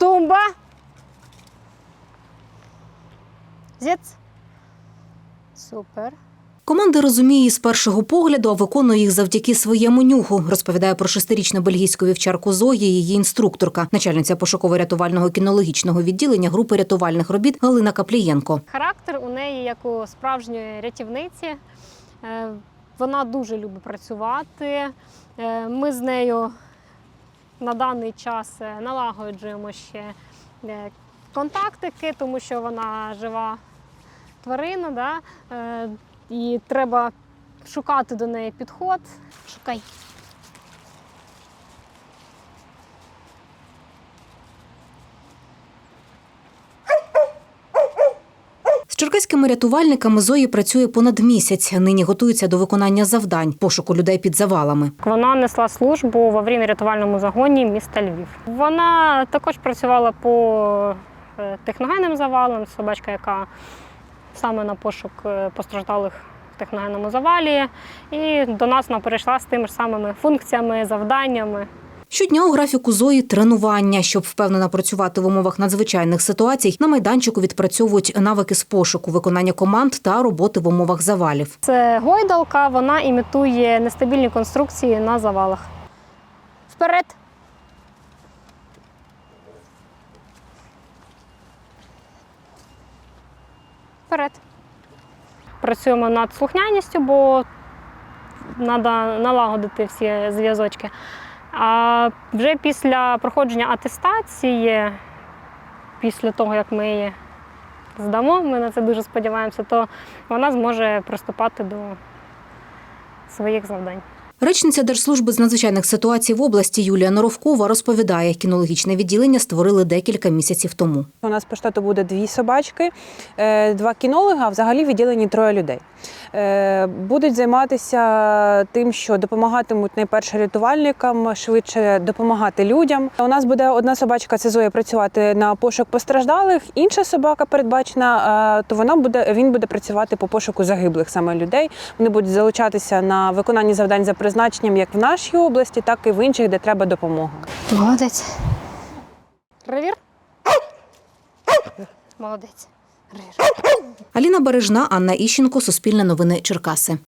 Тумба. Зіц. Супер. Команда розуміє її з першого погляду, а виконує їх завдяки своєму нюху, розповідає про шестирічну бельгійську вівчарку Зої, її інструкторка, начальниця пошуково-рятувального кінологічного відділення групи рятувальних робіт Галина Каплієнко. Характер у неї як у справжньої рятівниці. Е, Вона дуже любить працювати. Е, Ми з нею на даний час е, налагоджуємо ще е, контактики, тому що вона жива тварина, да? е, і треба шукати до неї підход. Шукай. Черкаськими рятувальниками Зої працює понад місяць. Нині готується до виконання завдань пошуку людей під завалами. Вона несла службу в аварійно-рятувальному загоні міста Львів. Вона також працювала по е, техногенним завалам, собачка, яка саме на пошук е, постраждалих в техногенному завалі. І до нас вона перейшла з тими ж самими функціями, завданнями. Щодня у графіку Зої тренування, щоб впевнено працювати в умовах надзвичайних ситуацій. На майданчику відпрацьовують навики з пошуку, виконання команд та роботи в умовах завалів. Це гойдалка, вона імітує нестабільні конструкції на завалах. Вперед! Вперед. Працюємо над слухняністю, бо треба налагодити всі зв'язочки. А вже після проходження атестації, після того, як ми її здамо, ми на це дуже сподіваємося, то вона зможе приступати до своїх завдань. Речниця Держслужби з надзвичайних ситуацій в області Юлія Норовкова розповідає, кінологічне відділення створили декілька місяців тому. У нас по штату буде дві собачки, е, два кінолога, а взагалі відділені троє людей. Е, Будуть займатися тим, що допомагатимуть найперше рятувальникам, швидше допомагати людям. У нас буде одна собачка, це Зоя, працювати на пошук постраждалих. Інша собака передбачена, е, то вона буде він буде працювати по пошуку загиблих саме людей. Вони будуть залучатися на виконання завдань за призначенням як в нашій області, так і в інших, де треба допомога. Молодець. Ревір. Молодець. Ревір. Аліна Бережна, Анна Іщенко, Суспільне новини Черкаси.